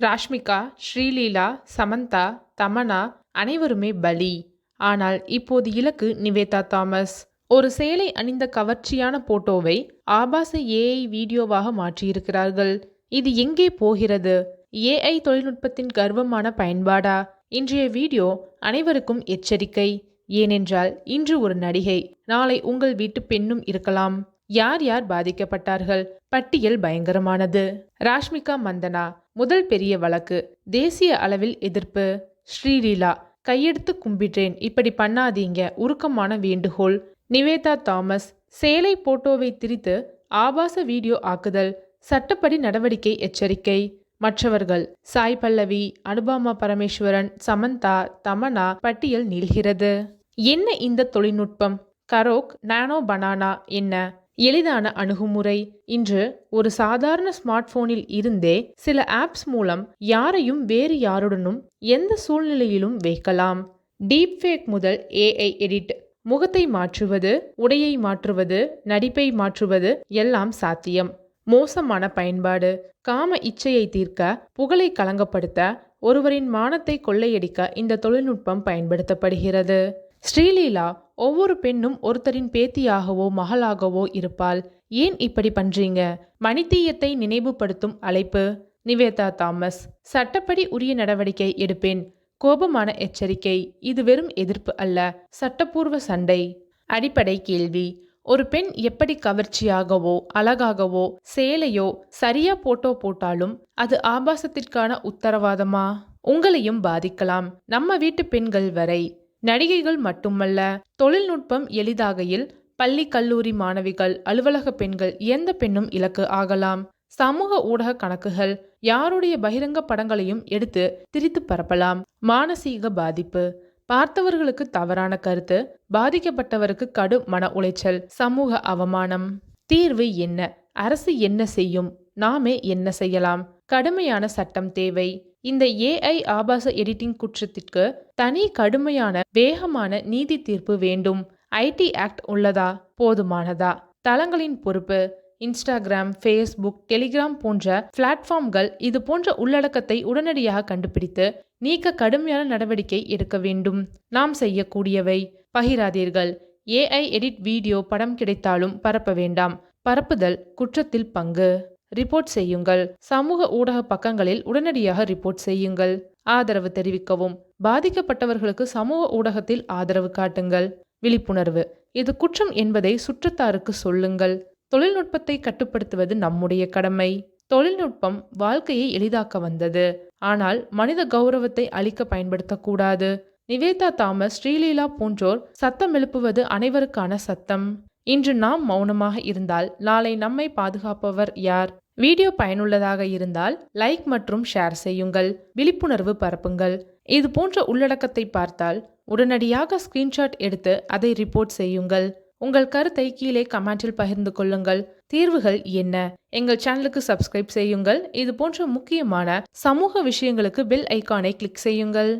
ராஷ்மிகா ஸ்ரீலீலா சமந்தா தமனா அனைவருமே பலி. ஆனால் இப்போது இலக்கு நிவேதா தாமஸ். ஒரு சேலை அணிந்த கவர்ச்சியான போட்டோவை ஆபாச ஏஐ வீடியோவாக மாற்றியிருக்கிறார்கள். இது எங்கே போகிறது? ஏஐ தொழில்நுட்பத்தின் கர்வமான பயன்பாடா? இன்றைய வீடியோ அனைவருக்கும் எச்சரிக்கை. ஏனென்றால் இன்று ஒரு நடிகை. நாளை உங்கள் வீட்டு பெண்ணும் இருக்கலாம். யார் யார் பாதிக்கப்பட்டார்கள்? பட்டியல் பயங்கரமானது. ராஷ்மிகா மந்தனா முதல் பெரிய வழக்கு தேசிய அளவில் எதிர்ப்பு. ஸ்ரீலீலா கையெடுத்து கும்பிட்டேன் இப்படி பண்ணாதீங்க உருக்கமான வேண்டுகோள். நிவேதா தாமஸ் சேலை போட்டோவை திரித்து ஆபாச வீடியோ ஆக்குதல் சட்டப்படி நடவடிக்கை எச்சரிக்கை. மற்றவர்கள் சாய் பல்லவி அனுபாமா பரமேஸ்வரன் சமந்தா தமனா பட்டியல் நீள்கிறது. என்ன இந்த தொழில்நுட்பம்? கரோக் நானோ பனானா என்ன? எளிதான அணுகுமுறை. இன்று ஒரு சாதாரண ஸ்மார்ட் போனில் இருந்தே சில ஆப்ஸ் மூலம் யாரையும் வேறு யாருடனும் எந்த சூழ்நிலையிலும் வைக்கலாம். டீப் ஃபேக் முதல் ஏஐ எடிட் முகத்தை மாற்றுவது உடையை மாற்றுவது நடிப்பை மாற்றுவது எல்லாம் சாத்தியம். மோசமான பயன்பாடு. காம இச்சையை தீர்க்க புகழை களங்கப்படுத்த ஒருவரின் மானத்தை கொள்ளையடிக்க இந்த தொழில்நுட்பம் பயன்படுத்தப்படுகிறது. ஸ்ரீலீலா ஒவ்வொரு பெண்ணும் ஒருத்தரின் பேத்தியாகவோ மகளாகவோ இருப்பாள். ஏன் இப்படி பண்றீங்க? மணித்தீயத்தை நினைவுபடுத்தும் அழைப்பு. நிவேதா தாமஸ் சட்டப்படி உரிய நடவடிக்கை எடுப்பேன். கோபமான எச்சரிக்கை. இது வெறும் எதிர்ப்பு அல்ல சட்டப்பூர்வ சண்டை. அடிப்படை கேள்வி. ஒரு பெண் எப்படி கவர்ச்சியாகவோ அழகாகவோ சேலையோ சரியா போட்டோ போட்டாலும் அது ஆபாசத்திற்கான உத்தரவாதமா? உங்களையும் பாதிக்கலாம். நம்ம வீட்டு பெண்கள் வரை. நடிகைகள் மட்டுமல்ல தொழில்நுட்பம் எளிதாகையில் பள்ளி கல்லூரி மாணவிகள் அலுவலக பெண்கள் எந்த பெண்ணும் இலக்கு ஆகலாம்? சமூக ஊடக கணக்குகள் யாருடைய பகிரங்க படங்களையும் எடுத்து திரித்து பரப்பலாம்? மானசீக பாதிப்பு. பார்த்தவர்களுக்கு தவறான கருத்து பாதிக்கப்பட்டவருக்கு கடும் மன உளைச்சல். சமூக அவமானம். தீர்வு என்ன? அரசு என்ன செய்யும்? நாமே என்ன செய்யலாம்? கடுமையான சட்டம் தேவை. இந்த ஏஐ ஆபாச எடிட்டிங் குற்றத்திற்கு தனி கடுமையான வேகமான நீதி தீர்ப்பு வேண்டும். ஐடி ஆக்ட் உள்ளதா? போதுமானதா? தளங்களின் பொறுப்பு. இன்ஸ்டாகிராம் ஃபேஸ்புக் டெலிகிராம் போன்ற பிளாட்ஃபார்ம்கள் இது போன்ற உள்ளடக்கத்தை உடனடியாக கண்டுபிடித்து நீக்க கடுமையான நடவடிக்கை எடுக்க வேண்டும். நாம் செய்யக்கூடியவை. பகிராதீர்கள். ஏஐ எடிட் வீடியோ படம் கிடைத்தாலும் பரப்ப வேண்டாம். பரப்புதல் குற்றத்தில் பங்கு. ரிப்போர்ட் செய்யுங்கள். சமூக ஊடக பக்கங்களில் உடனடியாக ரிப்போர்ட் செய்யுங்கள். ஆதரவு தெரிவிக்கவும். பாதிக்கப்பட்டவர்களுக்கு சமூக ஊடகத்தில் ஆதரவு காட்டுங்கள். விழிப்புணர்வு. இது குற்றம் என்பதை சுற்றத்தாருக்கு சொல்லுங்கள். தொழில்நுட்பத்தை கட்டுப்படுத்துவது நம்முடைய கடமை. தொழில்நுட்பம் வாழ்க்கையை எளிதாக்க வந்தது. ஆனால் மனித கௌரவத்தை அளிக்க பயன்படுத்தக்கூடாது. நிவேதா தாமஸ் ஸ்ரீலீலா போன்றோர் சத்தம் எழுப்புவது அனைவருக்கான சத்தம். இன்று நாம் மௌனமாக இருந்தால் நாளை நம்மை பாதுகாப்பவர் யார்? வீடியோ பயனுள்ளதாக இருந்தால் லைக் மற்றும் ஷேர் செய்யுங்கள். விழிப்புணர்வு பரப்புங்கள். இது போன்ற உள்ளடக்கத்தை பார்த்தால் உடனடியாக ஸ்கிரீன்ஷாட் எடுத்து அதை ரிப்போர்ட் செய்யுங்கள். உங்கள் கருத்தை கீழே கமெண்டில் பகிர்ந்து கொள்ளுங்கள். தீர்வுகள் என்ன? எங்கள் சேனலுக்கு சப்ஸ்கிரைப் செய்யுங்கள். இது போன்ற முக்கியமான சமூக விஷயங்களுக்கு பெல் ஐக்கானை கிளிக் செய்யுங்கள்.